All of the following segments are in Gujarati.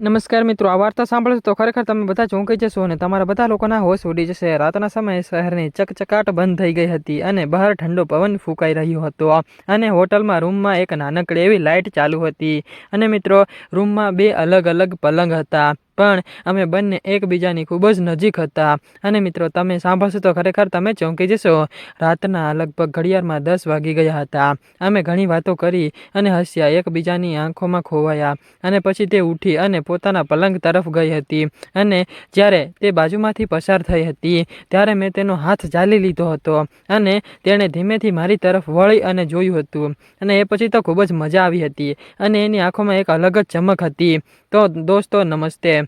નમસ્કાર મિત્રો, આ વાર્તા સાંભળશો તો ખરેખર તમે બધા ચોંકાઈ જશો અને તમારા બધા લોકોના હોશ ઉડી જશે. રાતના સમયે શહેરની ચકચકાટ બંધ થઈ ગઈ હતી અને બહાર ઠંડો પવન ફૂંકાઈ રહ્યો હતો અને હોટલમાં રૂમમાં એક નાનકડી એવી લાઇટ ચાલુ હતી. અને મિત્રો, રૂમમાં બે અલગ અલગ પલંગ હતા. પણ અમે બંને એકબીજાની ખૂબ જ નજીક હતા. અને મિત્રો, તમે સાંભળશો તો ખરેખર તમે ચોંકી જશો. રાતના લગભગ ઘડિયાળમાં દસ વાગી ગયા હતા. અમે ઘણી વાતો કરી અને હસ્યા એકબીજાની આંખોમાં ખોવાયા. અને પછી તે ઉઠી અને પોતાના પલંગ તરફ ગઈ હતી. અને જ્યારે તે બાજુમાંથી પસાર થઈ હતી, ત્યારે મેં તેનો હાથ ઝાલી લીધો હતો. અને તેણે ધીમેથી મારી તરફ વળી અને જોયું હતું. અને એ પછી તો ખૂબ જ મજા આવી હતી. અને એની આંખોમાં એક અલગ જ ચમક હતી. તો દોસ્તો, નમસ્તે.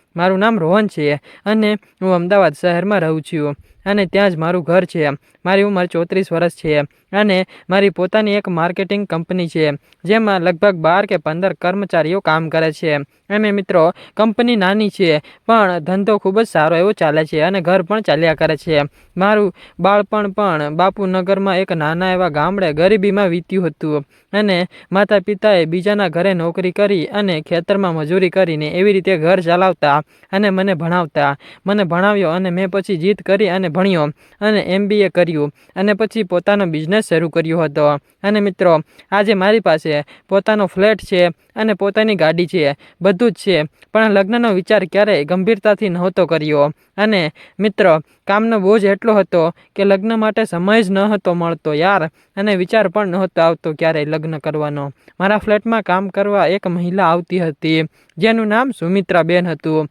મારું નામ રોહન છે અને હું અમદાવાદ શહેરમાં રહું છું અને ત્યાં જ મારું ઘર છે. મારી ઉંમર ચોત્રીસ વર્ષ છે અને મારી પોતાની એક માર્કેટિંગ કંપની છે, જેમાં લગભગ બાર કે પંદર કર્મચારીઓ કામ કરે છે. અને મિત્રો, કંપની નાની છે, પણ ધંધો ખૂબ જ સારો એવો ચાલે છે અને ઘર પણ ચાલ્યા કરે છે. મારું બાળપણ પણ બાપુનગરમાં એક નાના એવા ગામડે ગરીબીમાં વીત્યું હતું અને માતા પિતાએ બીજાના ઘરે નોકરી કરી અને ખેતરમાં મજૂરી કરીને એવી રીતે ઘર ચલાવતા અને મને ભણાવતા. મને ભણાવ્યો અને મેં પછી જીત કરી અને ભણ્યો. અને એમબીએ કર્યું. અને પછી પોતાનો બિઝનેસ શરૂ કર્યો હતો. અને મિત્રો, આજે મારી પાસે પોતાનો ફ્લેટ છે અને પોતાની ગાડી છે. બધું જ છે. પણ લગ્નનો વિચાર ક્યારેય ગંભીરતાથી નહોતો કર્યો. અને મિત્રો, કામનો બોજ એટલો હતો કે લગ્ન માટે સમય જ ન હતો મળતો યાર. અને વિચાર પણ નહોતો આવતો ક્યારેય લગ્ન કરવાનો. મારા ફ્લેટમાં કામ કરવા એક મહિલા આવતી હતી. જેનું નામ સુમિત્રાબેન હતું.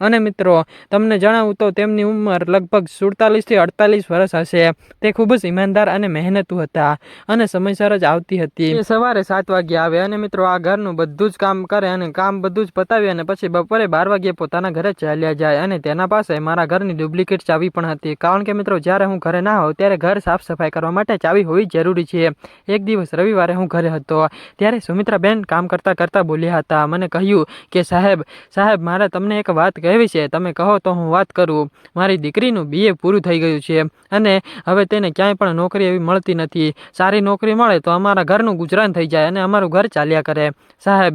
અને મિત્રો, તમને જણાવું તો તેમની ઉંમર લગભગ સુડતાલીસથી અડતાલીસ વર્ષ હશે. તે ખૂબ જ ઈમાનદાર અને મહેનતુ હતા અને સમયસર જ આવતી હતી. સવારે સાત વાગે આવે અને મિત્રો, આ ઘરનું બધું જ કામ કરે અને કામ બધું જ પતાવી અને પછી બપોરે બાર વાગ્યે પોતાના ઘરે ચાલ્યા જાય અને તેના પાસે મારા ઘરની ડુપ્લિકેટ ચાવી પણ હતી. કારણ કે મિત્રો, જ્યારે હું ઘરે ના હોઉં ત્યારે ઘર સાફ સફાઈ કરવા માટે ચાવી હોવી જરૂરી છે. એક દિવસ રવિવારે હું ઘરે હતો ત્યારે સુમિત્રાબેન કામ કરતાં કરતાં બોલ્યા હતા. મને કહ્યું કે સાહેબ સાહેબ, મારે તમને એક વાત કહેવી છે, તમે કહો તો હું વાત કરું. મારી દીકરીનું બીએ પૂરું થઈ ગયું છે અને હવે તેને ક્યાંય પણ નોકરી એવી મળતી નથી. સારી નોકરી મળે તો અમારા ઘરનું ગુજરાન થઈ જાય અને અમારું ઘર ચાલ્યા કરે. સાહેબ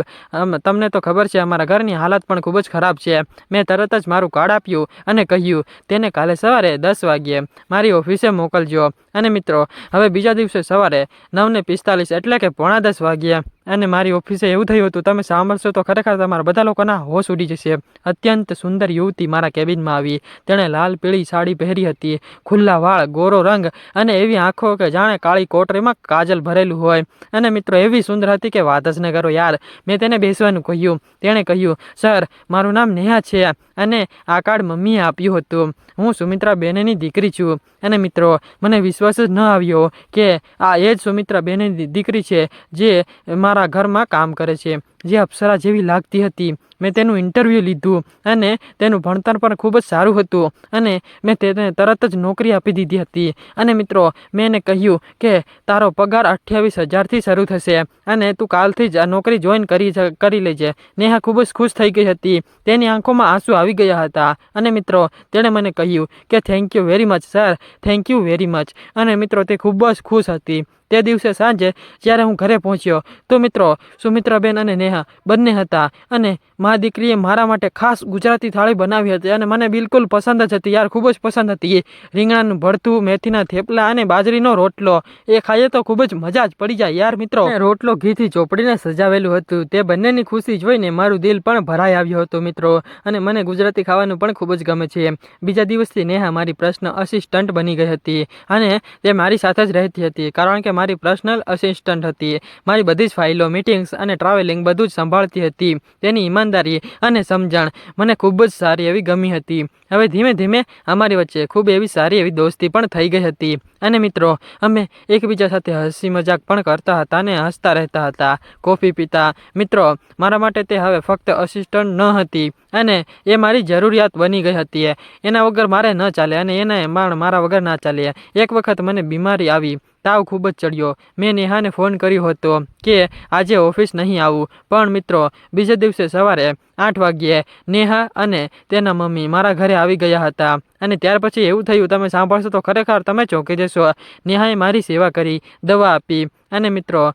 તમને તો ખબર છે અમારા ઘરની હાલત પણ ખૂબ જ ખરાબ છે. મેં તરત જ મારું કાર્ડ આપ્યું અને કહ્યું, તેને કાલે સવારે દસ વાગ્યે મારી ઓફિસે મોકલજો. અને મિત્રો, હવે બીજા દિવસે સવારે નવને પિસ્તાલીસ એટલે કે પોણા દસ વાગ્યા અને મારી ઓફિસે એવું થયું હતું, તમે સાંભળશો તો ખરેખર તમારા બધા લોકોના હોશ ઉડી જશે. અત્યંત સુંદર યુવતી મારા કેબિનમાં આવી. તેણે લાલ, પીળી સાડી પહેરી હતી, ખુલ્લા વાળ, ગોરો રંગ અને એવી આંખો કે જાણે કાળી કોટરીમાં કાજલ ભરેલું હોય. અને મિત્રો, એવી સુંદર હતી કે વાત જ ન કરો યાર. મેં તેને બેસવાનું કહ્યું. તેણે કહ્યું, સર, મારું નામ નેહા છે અને આ કાર્ડ મમ્મીએ આપ્યું હતું. હું સુમિત્રા બેનની દીકરી છું. અને મિત્રો, મને વિશ્વાસ જ ન આવ્યો કે આ એ જ સુમિત્રા બેનની દીકરી છે જે મારા ઘરમાં કામ કરે છે. જે અપ્સરા જેવી લાગતી હતી. મેં તેનું ઇન્ટરવ્યૂ લીધું અને તેનું ભણતર પણ ખૂબ જ સારું હતું અને મેં તેને તરત જ નોકરી આપી દીધી હતી. અને મિત્રો, મેં એને કહ્યું કે, તારો પગાર અઠ્યાવીસ હજારથી શરૂ થશે અને તું કાલથી જ આ નોકરી જોઈન કરી કરી લેજે. નેહા ખૂબ જ ખુશ થઈ ગઈ હતી. તેની આંખોમાં આંસુ આવી ગયા હતા. અને મિત્રો, તેણે મને કહ્યું કે thank you very much sir thank you very much અને મિત્રો, તે ખૂબ જ ખુશ હતી. તે દિવસે સાંજે જ્યારે હું ઘરે પહોંચ્યો, તો મિત્રો, સુમિત્રાબેન અને નેહા બંને હતા અને મા દીકરીએ મારા માટે ખાસ ગુજરાતી થાળી બનાવી હતી અને મને બિલકુલ પસંદ જ હતી. યાર, ખૂબ જ પસંદ હતી. રીંગણાનું ભરતું મેથીના થેપલા અને બાજરીનો રોટલો, એ ખાઈએ તો ખૂબ જ મજા જ પડી જાય. યાર, મિત્રો રોટલો ઘીથી ચોપડીને સજાવેલું હતું. તે બંનેની ખુશી જોઈને મારું દિલ પણ ભરાઈ આવ્યું હતું, મિત્રો. અને મને ગુજરાતી ખાવાનું પણ ખૂબ જ ગમે છે. બીજા દિવસથી નેહા મારી પ્રશ્ન અસિસ્ટન્ટ બની ગઈ હતી અને તે મારી સાથે જ રહેતી હતી, કારણ કે મારી પર્સનલ અસિસ્ટન્ટ હતી. મારી બધી જ ફાઇલો મિટિંગ્સ અને ટ્રાવેલિંગ બધું જ સંભાળતી હતી. તેની ઈમાનદારી અને સમજણ મને ખૂબ જ સારી એવી ગમી હતી. હવે ધીમે ધીમે અમારી વચ્ચે ખૂબ એવી સારી એવી દોસ્તી પણ થઈ ગઈ હતી. અને મિત્રો, અમે એકબીજા સાથે હસી મજાક પણ કરતા હતા અને હસતા રહેતા હતા. કોફી પીતા. મિત્રો, મારા માટે તે હવે ફક્ત અસિસ્ટન્ટ ન હતી અને એ મારી જરૂરિયાત બની ગઈ હતી. એના વગર મારે ન ચાલે અને એને માણ મારા વગર ના ચાલે. એક વખત મને બીમારી આવી. તાવ ખૂબ જ ચડ્યો. મેં નેહાને ફોન કર્યો હતો કે આજે ઓફિસ નહીં આવું, પણ મિત્રો, બીજે દિવસે સવારે આઠ વાગ્યે નેહા અને તેના મમ્મી મારા ઘરે આવી ગયા હતા. અને ત્યાર પછી એવું થયું, તમે સાંભળશો તો ખરેખર તમે ચોંકી જશો. નેહાએ મારી સેવા કરી, દવા આપી અને મિત્રો,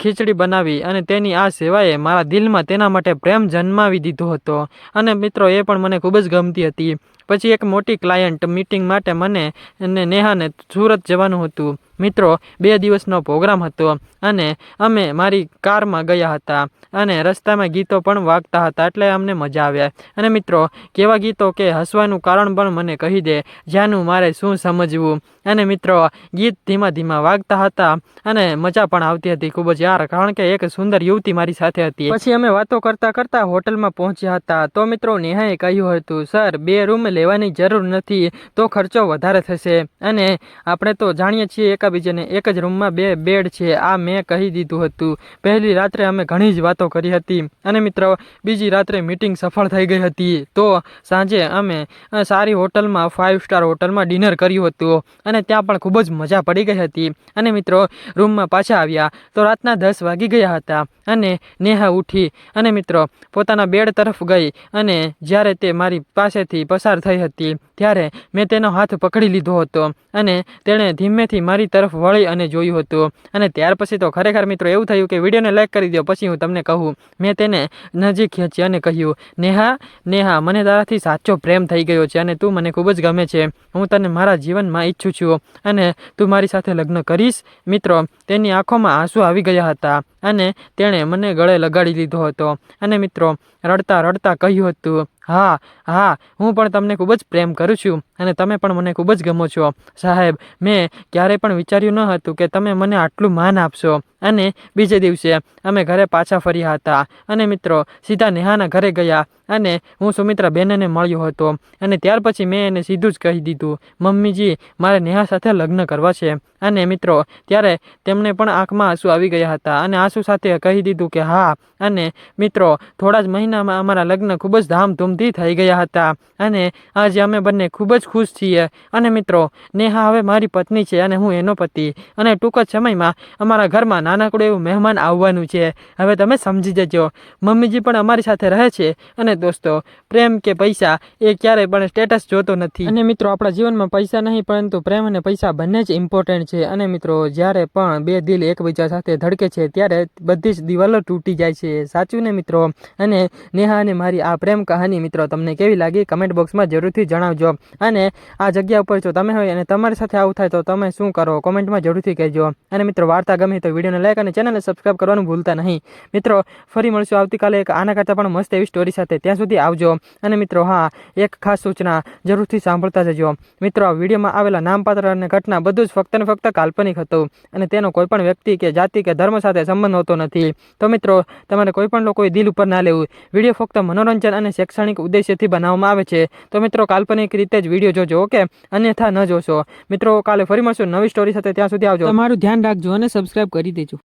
ખીચડી બનાવી અને તેની આ સેવાએ મારા દિલમાં તેના માટે પ્રેમ જન્માવી દીધો હતો. અને મિત્રો, એ પણ મને ખૂબ જ ગમતી હતી. પછી એક મોટી ક્લાયન્ટ મીટિંગ માટે મને અને નેહાને સુરત જવાનું હતું. મિત્રો, બે દિવસનો પ્રોગ્રામ હતો અને અમે મારી કારમાં ગયા હતા અને રસ્તામાં ગીતો પણ વાગતા હતા એટલે અમને મજા આવ્યા. અને મિત્રો, કેવા ગીતો કે હસવાનું કારણ પણ મને કહી દે જ્યાંનું મારે શું સમજવું? અને મિત્રો, ગીત ધીમા ધીમા વાગતા હતા અને મજા પણ આવતી હતી ખૂબ જ યાર, કારણ કે એક સુંદર યુવતી મારી સાથે હતી. પછી અમે વાતો કરતા કરતા હોટલમાં પહોંચ્યા હતા. તો મિત્રો, નેહાએ કહ્યું હતું, સર, બે રૂમ લેવાની જરૂર નથી, તો ખર્ચો વધારે થશે. અને આપણે તો જાણીએ છીએ એકાબીજાને એક જ રૂમમાં બે બેડ છે, આ મેં કહી દીધું હતું. પહેલી રાત્રે અમે ઘણી જ વાતો કરી હતી. અને મિત્રો, બીજી રાત્રે મીટિંગ સફળ થઈ ગઈ હતી. તો સાંજે અમે સારી હોટલમાં ફાઇવ સ્ટાર હોટલમાં ડિનર કર્યું હતું અને ત્યાં પણ ખૂબ જ મજા પડી ગઈ હતી. અને મિત્રો રૂમમાં પાછા આવ્યા તો રાતના દસ વાગી ગયા હતા અને નેહા ઉઠી અને મિત્રો, પોતાના બેડ તરફ ગઈ અને જ્યારે તે મારી પાસેથી પસાર થઈ હતી ત્યારે મેં તેનો હાથ પકડી લીધો હતો અને તેણે ધીમેથી મારી તરફ વળી અને જોયું હતું. અને ત્યાર પછી તો ખરેખર મિત્રો એવું થયું કે વિડીયોને લાઈક કરી દો પછી હું તમને કહું. મેં તેને નજીક ખેંચી અને કહ્યું, નેહા નેહા, મને તારાથી સાચો પ્રેમ થઈ ગયો છે અને તું મને ખૂબ જ ગમે છે. હું તને મારા જીવનમાં ઈચ્છું છું અને તું મારી સાથે લગ્ન કરીશ. મિત્રો તેની આંખોમાં આંસુ આવી ગયા હતા અને તેણે મને ગળે લગાડી લીધો હતો. અને મિત્રો, રડતા રડતા કહ્યું હતું, હા હા, હું પણ તમને ખૂબ જ પ્રેમ કરું છું અને તમે પણ મને ખૂબ જ ગમો છો. સાહેબ, મેં ક્યારેય પણ વિચાર્યું ન હતું કે તમે મને આટલું માન આપશો. અને બીજે દિવસે અમે ઘરે પાછા ફર્યા હતા. અને મિત્રો, સીધા નેહાના ઘરે ગયા અને હું સુમિત્રા બેનને મળ્યો હતો. અને ત્યાર પછી મેં એને સીધું જ કહી દીધું, મમ્મીજી, મારે નેહા સાથે લગ્ન કરવા છે. અને મિત્રો, ત્યારે તેમને પણ આંખમાં આંસુ આવી ગયા હતા અને આંસુ સાથે કહી દીધું કે હા, અને મિત્રો, થોડા જ મહિનામાં અમારા લગ્ન ખૂબ જ ધામધૂમથી થઈ ગયા હતા અને આજે અમે બંને ખૂબ જ ખુશ છીએ. અને મિત્રો, નેહા હવે મારી પત્ની છે અને હું એનો પતિ અને ટૂંક જ સમયમાં અમારા ઘરમાં નાનકડું એવું મહેમાન આવવાનું છે. હવે તમે સમજી જજો, મમ્મીજી પણ અમારી સાથે રહે છે અને દોસ્તો, પ્રેમ કે પૈસા એ ક્યારેય પણ સ્ટેટસ જોતો નથી. અને મિત્રો, આપણા જીવનમાં પૈસા નહીં, પરંતુ પ્રેમ અને પૈસા બંને જ ઇમ્પોર્ટન્ટ છે. અને મિત્રો, જ્યારે પણ બે દિલ એકબીજા સાથે ધડકે છે, ત્યારે બધી જ દિવાલો તૂટી જાય છે. સાચું ને મિત્રો? અને નેહા અને મારી આ પ્રેમ કહાની મિત્રો, તમને કેવી લાગી કમેન્ટ બોક્સમાં જરૂરથી જણાવજો. અને આ જગ્યા ઉપર જો તમે હોય અને તમારી સાથે આવું થાય તો તમે શું કરો, કોમેન્ટમાં જરૂરથી કહેજો. અને મિત્રો, વાર્તા ગમે તો વિડીયોને લાઈક અને ચેનલને સબસ્ક્રાઈબ કરવાનું ભૂલતા નહીં. મિત્રો, ફરી મળશું આવતીકાલે એક આના કરતાં પણ મસ્ત એવી સ્ટોરી સાથે. ત્યાં સુધી આવજો. અને મિત્રો, હા, એક ખાસ સૂચના જરૂરથી સાંભળતા જજો. મિત્રો, આ વિડીયોમાં આવેલા નામપાત્ર અને ઘટના બધું જ ફક્ત ને ફક્ત કાલ્પનિક હતું. અને તેનો કોઈ પણ વ્યક્તિ કે જાતિ કે ધર્મ સાથે સંબંધ હોતો નથી. તો મિત્રો, તમારે કોઈ પણ લોકોએ દિલ ઉપર ના લેવું. વીડિયો ફક્ત મનોરંજન અને શૈક્ષણિક ઉદ્દેશ્યથી બનાવવામાં આવે છે. તો મિત્રો, કાલ્પનિક રીતે જ વીડિયો જોજો, ઓકે? અન્યથા ન જોશો. મિત્રો, કાલે ફરી મળશું નવી સ્ટોરી સાથે. ત્યાં સુધી આવજો. તમારું ધ્યાન રાખજો અને સબસ્ક્રાઇબ કરી દેજો.